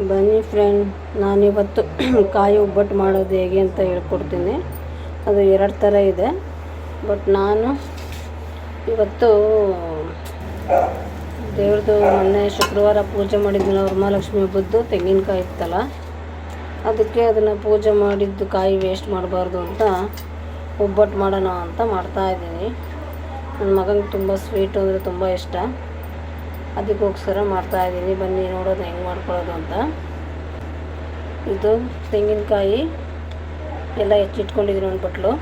ಬನ್ನಿ ಫ್ರೆಂಡ್ ನಾನಿವತ್ತು ಕಾಯಿ ಒಬ್ಬಟ್ಟು ಮಾಡೋದು ಹೇಗೆ ಅಂತ ಹೇಳ್ಕೊಡ್ತೀನಿ. ಅದು ಎರಡು ಥರ ಇದೆ. ಬಟ್ ನಾನು ಇವತ್ತು ದೇವ್ರದ್ದು ಮೊನ್ನೆ ಶುಕ್ರವಾರ ಪೂಜೆ ಮಾಡಿದ್ದೀನಿ ಅವ್ರ ಮಹಾಲಕ್ಷ್ಮಿ ಹಬ್ಬದ್ದು, ತೆಂಗಿನಕಾಯಿ ಇತ್ತಲ್ಲ, ಅದಕ್ಕೆ ಅದನ್ನು ಪೂಜೆ ಮಾಡಿದ್ದು ಕಾಯಿ ವೇಸ್ಟ್ ಮಾಡಬಾರ್ದು ಅಂತ ಒಬ್ಬಟ್ಟು ಮಾಡೋಣ ಅಂತ ಮಾಡ್ತಾಯಿದ್ದೀನಿ ನನ್ನ ಮಗನಿಗೆ ತುಂಬ ಸ್ವೀಟು ಅಂದರೆ ತುಂಬ ಇಷ್ಟ. ಅದಕ್ಕೋಸ್ಕರ ಮಾಡ್ತಾಯಿದ್ದೀನಿ ಬನ್ನಿ, ನೋಡೋದು ಹೆಂಗೆ ಮಾಡ್ಕೊಳ್ಳೋದು ಅಂತ. ಇದು ತೆಂಗಿನಕಾಯಿ ಎಲ್ಲ ಹೆಚ್ಚಿಟ್ಕೊಂಡಿದ್ದೀನಿ ಒಂದು ಬಟ್ಲು.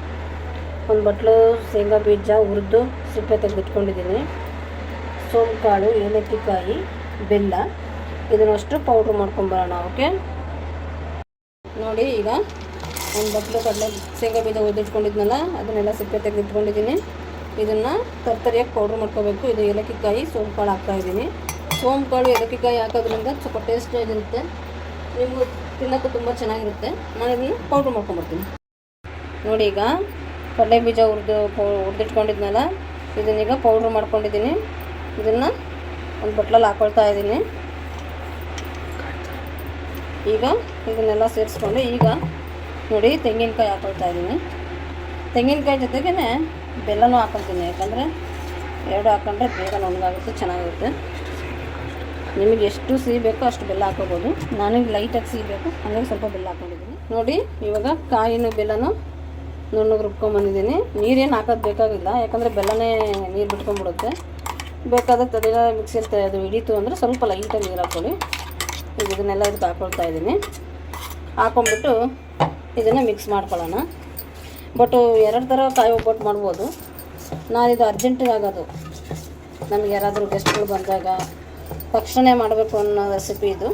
ಒಂದು ಬಟ್ಲು ಶೇಂಗಾ ಬೀಜ ಹುರಿದು ಸಿಪ್ಪೆ ತೆಗೆದಿಟ್ಕೊಂಡಿದ್ದೀನಿ. ಸೋಂಕಾಳು ಕಾಳು ಕಾಯಿ ಬೆಲ್ಲ. ಇದನ್ನಷ್ಟು ಪೌಡ್ರ್ ಮಾಡ್ಕೊಂಬರೋಣ, ಓಕೆ? ನೋಡಿ, ಈಗ ಒಂದು ಬಟ್ಲು ಕಡಲೆ ಶೇಂಗಾ ಬೀಜ ಹುರಿದಿಟ್ಕೊಂಡಿದ್ನಲ್ಲ, ಅದನ್ನೆಲ್ಲ ಸಿಪ್ಪೆ ತೆಗೆದಿಟ್ಕೊಂಡಿದ್ದೀನಿ. ಇದನ್ನು ತರ್ತರಿಯಾಗಿ ಪೌಡ್ರ್ ಮಾಡ್ಕೋಬೇಕು. ಇದು ಏಲಕ್ಕಿಕಾಯಿ ಕಾಯಿ ಹಾಕ್ತಾ ಹಾಕ್ತಾಯಿದ್ದೀನಿ ಸೋಂಪುಕಾಳು, ಏಲಕ್ಕಿಕಾಯಿ ಕಾಯಿ ಹಾಕೋದ್ರಿಂದ ಸ್ವಲ್ಪ ಟೇಸ್ಟ್ ಆಗಿರುತ್ತೆ ನಿಮಗೂ ತಿನ್ನೋಕ್ಕೂ ತುಂಬ ಚೆನ್ನಾಗಿರುತ್ತೆ. ನಾನು ಇದನ್ನು ಪೌಡ್ರ್ ಮಾಡ್ಕೊಂಬರ್ತೀನಿ ನೋಡಿ ಈಗ ಕಡಲೆ ಬೀಜ ಹುರಿದು, ಹುರಿದಿಟ್ಕೊಂಡಿದ್ನಲ್ಲ ಇದನ್ನೀಗ ಪೌಡ್ರ್ ಮಾಡ್ಕೊಂಡಿದ್ದೀನಿ. ಇದನ್ನು ಒಂದು ಬಟ್ಲಲ್ಲಿ ಹಾಕ್ಕೊಳ್ತಾ ಇದ್ದೀನಿ. ಈಗ ಇದನ್ನೆಲ್ಲ ಸೇರಿಸ್ಕೊಂಡು ಈಗ ನೋಡಿ ತೆಂಗಿನಕಾಯಿ ಹಾಕ್ಕೊಳ್ತಾ ಇದ್ದೀನಿ. ತೆಂಗಿನಕಾಯಿ ಜೊತೆಗೇ ಬೆಲ್ಲನೂ ಹಾಕೊತೀನಿ, ಯಾಕಂದರೆ ಎರಡು ಹಾಕೊಂಡ್ರೆ ಬೇಗ ನುಣ್ಣಗಾಗುತ್ತೆ ಚೆನ್ನಾಗಿರುತ್ತೆ. ನಿಮಗೆ ಎಷ್ಟು ಸಿಹಿ ಬೇಕೋ ಅಷ್ಟು ಬೆಲ್ಲ ಹಾಕೋಬೋದು. ನನಗೆ ಲೈಟಾಗಿ ಸಿಹಿ ಬೇಕು, ಹಾಗಾಗಿ ಸ್ವಲ್ಪ ಬೆಲ್ಲ ಹಾಕೊಂಡಿದ್ದೀನಿ. ನೋಡಿ, ಇವಾಗ ಕಾಯಿನೂ ಬೆಲ್ಲನೂ ನುಣ್ಣಗೆ ರುಬ್ಕೊಂಬಂದಿದ್ದೀನಿ ನೀರೇನು ಹಾಕೋದು ಬೇಕಾಗಿಲ್ಲ, ಯಾಕಂದರೆ ಬೆಲ್ಲನೇ ನೀರು ಬಿಟ್ಕೊಂಡ್ಬಿಡುತ್ತೆ. ಬೇಕಾದ ಅದೆಲ್ಲ ಮಿಕ್ಸಿಯಲ್ಲಿ ಅದು ಹಿಡಿತು ಅಂದರೆ ಸ್ವಲ್ಪ ಲೈಟಾಗಿ ನೀರು ಹಾಕ್ಕೊಳ್ಳಿ. ಇದನ್ನೆಲ್ಲ ಇದಕ್ಕೆ ಹಾಕ್ಕೊಳ್ತಾ ಇದ್ದೀನಿ. ಹಾಕೊಂಡ್ಬಿಟ್ಟು ಇದನ್ನು ಮಿಕ್ಸ್ ಮಾಡ್ಕೊಳ್ಳೋಣ. ಬಟ್ ಎರಡು ಥರ ಕಾಯಿ ಒಬ್ಬಟ್ಟು ಮಾಡ್ಬೋದು. ನಾನಿದು ಅರ್ಜೆಂಟಿಗೆ ಆಗೋದು ನಮಗೆ ಯಾರಾದರೂ ಗೆಸ್ಟ್ಗಳು ಬಂದಾಗ ತಕ್ಷಣ ಮಾಡಬೇಕು ಅನ್ನೋ ರೆಸಿಪಿ ಇದು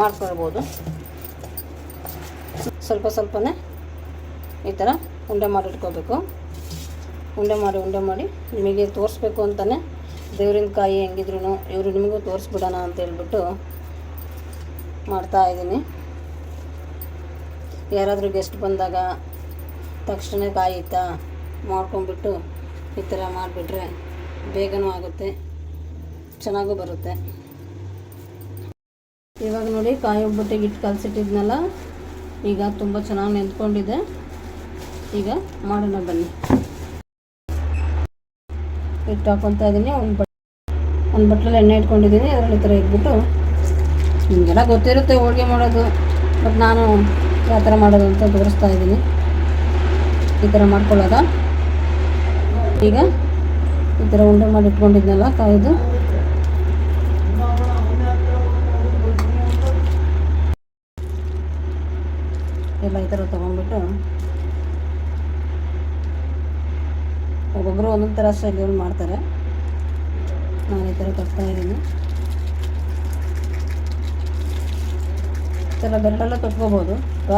ಮಾಡ್ಕೊಳ್ಬೋದು. ಸ್ವಲ್ಪ ಸ್ವಲ್ಪನೇ ಈ ಥರ ಉಂಡೆ ಮಾಡಿಟ್ಕೋಬೇಕು ಉಂಡೆ ಮಾಡಿ ಉಂಡೆ ಮಾಡಿ ನಿಮಗೆ ತೋರಿಸ್ಬೇಕು ಅಂತಲೇ ದೇವ್ರಿನ ಕಾಯಿ ಹೆಂಗಿದ್ರು ಇವರು ನಿಮಗೂ ತೋರಿಸ್ಬಿಡೋಣ ಅಂತ ಹೇಳ್ಬಿಟ್ಟು ಮಾಡ್ತಾ ಇದ್ದೀನಿ. ಯಾರಾದರೂ ಗೆಸ್ಟ್ ಬಂದಾಗ ತಕ್ಷಣ ಕಾಯಿತಾ ಮಾಡ್ಕೊಂಬಿಟ್ಟು ಈ ಥರ ಮಾಡಿಬಿಟ್ರೆ ಬೇಗನೂ ಆಗುತ್ತೆ, ಚೆನ್ನಾಗೂ ಬರುತ್ತೆ. ಇವಾಗ ನೋಡಿ ಕಾಯಿ ಒಬ್ಬಟ್ಟಿಗೆ ಇಟ್ಟು ಕಲಸಿಟ್ಟಿದ್ನಲ್ಲ, ಈಗ ತುಂಬ ಚೆನ್ನಾಗಿ ನೆಂದ್ಕೊಂಡಿದೆ ಈಗ ಮಾಡೋಣ ಬನ್ನಿ. ಇಟ್ಟು ಹಾಕೊತಾ ಇದ್ದೀನಿ ಒಂದು ಬಟ್ ಒಂದು ಬಟ್ಲಲ್ಲಿ ಎಣ್ಣೆ ಇಟ್ಕೊಂಡಿದ್ದೀನಿ ಅದರಲ್ಲಿ ಥರ ಇಟ್ಬಿಟ್ಟು ನಿಮಗೆಲ್ಲ ಗೊತ್ತಿರುತ್ತೆ ಹೋಳಿಗೆ ಮಾಡೋದು, ಬಟ್ ನಾನು ಯಾವ ಥರ ಮಾಡೋದು ಅಂತ ತೋರಿಸ್ತಾ ಇದ್ದೀನಿ ಈ ಥರ ಮಾಡ್ಕೊಳ್ಳೋದ? ಈಗ ಈ ಥರ ಉಂಡೆ ಮಾಡಿ ಇಟ್ಕೊಂಡಿದ್ನಲ್ಲ ಕಾಯ್ದು? ಎಲ್ಲ ಈ ಥರ ತೊಗೊಂಡ್ಬಿಟ್ಟು ಒಬ್ಬೊಬ್ಬರು ಒಂದೊಂದು ಥರ ಶೈಲಿಯಲ್ಲಿ ಮಾಡ್ತಾರೆ. ನಾನು ಈ ಥರ ತರ್ತಾ ಇದ್ದೀನಿ. ಈ ಥರ ಬೆರಳೆಲ್ಲ ತೊಟ್ಕೋಬೋದು.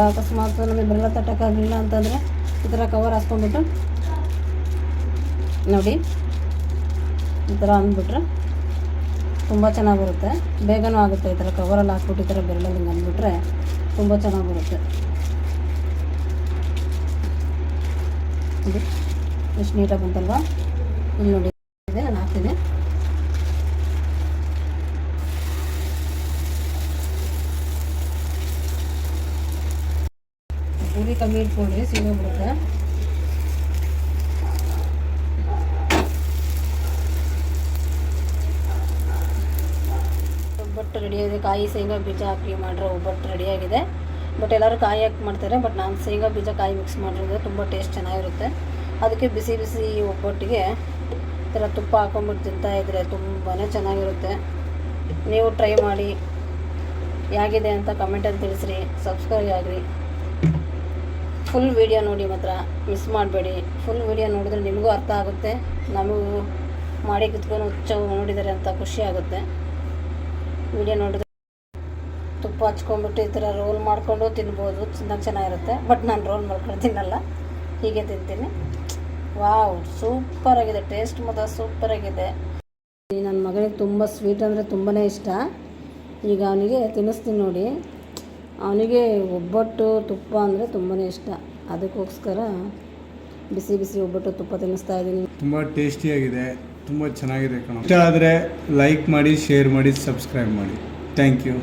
ಅಕಸ್ಮಾತ್ ನಮಗೆ ಬೆರಳ ತಟ್ಟೋಕ್ಕಾಗಲಿಲ್ಲ ಅಂತಂದರೆ ಈ ಥರ ಕವರ್ ಹಾಸ್ಕೊಂಡ್ಬಿಟ್ಟು ನೋಡಿ, ಈ ಥರ ಅಂದ್ಬಿಟ್ರೆ ತುಂಬ ಚೆನ್ನಾಗಿ ಬರುತ್ತೆ ಬೇಗನೂ ಆಗುತ್ತೆ ಈ ಥರ ಕವರಲ್ಲಿ ಹಾಕ್ಬಿಟ್ಟು ಈ ಥರ ಬೆರಳಲ್ಲಿ ಹಿಂಗೆ ಅಂದ್ಬಿಟ್ರೆ ತುಂಬ ಚೆನ್ನಾಗಿ ಬರುತ್ತೆ ಎಷ್ಟು ನೀಟಾಗಿ ಬಂತಲ್ವಾ? ಇಲ್ಲಿ ನೋಡಿ ಇದೆ ನಾನು ಹಾಕ್ತೀನಿ ಪೂರಿ ಕಮ್ಮಿ ಇಟ್ಕೊಳ್ರಿ ಸಿಗೋಗ್ಬಿಡುತ್ತೆ ಒಬ್ಬಟ್ಟು ರೆಡಿಯಾಗಿದೆ ಕಾಯಿ, ಶೇಂಗಾ, ಬೀಜ ಹಾಕಿ ಮಾಡಿರೋ ಒಬ್ಬಟ್ಟು ರೆಡಿಯಾಗಿದೆ ಬಟ್ ಎಲ್ಲರೂ ಕಾಯಿ ಹಾಕಿ ಮಾಡ್ತಾರೆ ಬಟ್ ನಾನು ಶೇಂಗಾ, ಬೀಜ, ಕಾಯಿ ಮಿಕ್ಸ್ ಮಾಡಿರೋದು ತುಂಬ ಟೇಸ್ಟ್ ಚೆನ್ನಾಗಿರುತ್ತೆ. ಅದಕ್ಕೆ ಬಿಸಿ ಬಿಸಿ ಒಬ್ಬಟ್ಟಿಗೆ ಈ ಥರ ತುಪ್ಪ ಹಾಕೊಂಬಿಟ್ಟು ತಿಂತಾ ಇದ್ರೆ ತುಂಬಾ ಚೆನ್ನಾಗಿರುತ್ತೆ. ನೀವು ಟ್ರೈ ಮಾಡಿ. ಹೇಗಿದೆ ಅಂತ ಕಮೆಂಟಲ್ಲಿ ತಿಳಿಸ್ರಿ. ಸಬ್ಸ್ಕ್ರೈಬ್ ಆಗಿರಿ ಫುಲ್ ವಿಡಿಯೋ ನೋಡಿ ಮಾತ್ರ ಮಿಸ್ ಮಾಡಬೇಡಿ. ಫುಲ್ ವಿಡಿಯೋ ನೋಡಿದ್ರೆ ನಿಮಗೂ ಅರ್ಥ ಆಗುತ್ತೆ. ನಮಗೂ ಮಾಡಿ ಕುತ್ಕೊಂಡು ಹುಚ್ಚ ನೋಡಿದ್ದಾರೆ ಅಂತ ಖುಷಿ ಆಗುತ್ತೆ. ವಿಡಿಯೋ ನೋಡಿದ್ರೆ ತುಪ್ಪ ಹಚ್ಕೊಂಡ್ಬಿಟ್ಟು ಈ ಥರ ರೋಲ್ ಮಾಡಿಕೊಂಡು ತಿನ್ಬೋದು. ಚೆನ್ನಾಗಿ ಚೆನ್ನಾಗಿರುತ್ತೆ. ಬಟ್ ನಾನು ರೋಲ್ ಮಾಡ್ಕೊಂಡು ತಿನ್ನಲ್ಲ. ಹೀಗೆ ತಿಂತೀನಿ. ವಾವ್ ಸೂಪರಾಗಿದೆ ಟೇಸ್ಟ್ ಮಾತ್ರ ಸೂಪರಾಗಿದೆ ನನ್ನ ಮಗನಿಗೆ ತುಂಬ ಸ್ವೀಟ್ ಅಂದರೆ ತುಂಬಾ ಇಷ್ಟ. ಈಗ ಅವನಿಗೆ ತಿನ್ನಿಸ್ತೀನಿ ನೋಡಿ. ಅವನಿಗೆ ಒಬ್ಬಟ್ಟು ತುಪ್ಪ ಅಂದರೆ ತುಂಬಾ ಇಷ್ಟ. ಅದಕ್ಕೋಸ್ಕರ ಬಿಸಿ ಬಿಸಿ ಒಬ್ಬಟ್ಟು ತುಪ್ಪ ತಿನ್ನಿಸ್ತಾ ಇದ್ದೀನಿ. ತುಂಬ ಟೇಸ್ಟಿಯಾಗಿದೆ ತುಂಬ ಚೆನ್ನಾಗಿದೆ ಕಣ. ಇಷ್ಟ ಆದರೆ ಲೈಕ್ ಮಾಡಿ ಶೇರ್ ಮಾಡಿ ಸಬ್ಸ್ಕ್ರೈಬ್ ಮಾಡಿ. Thank you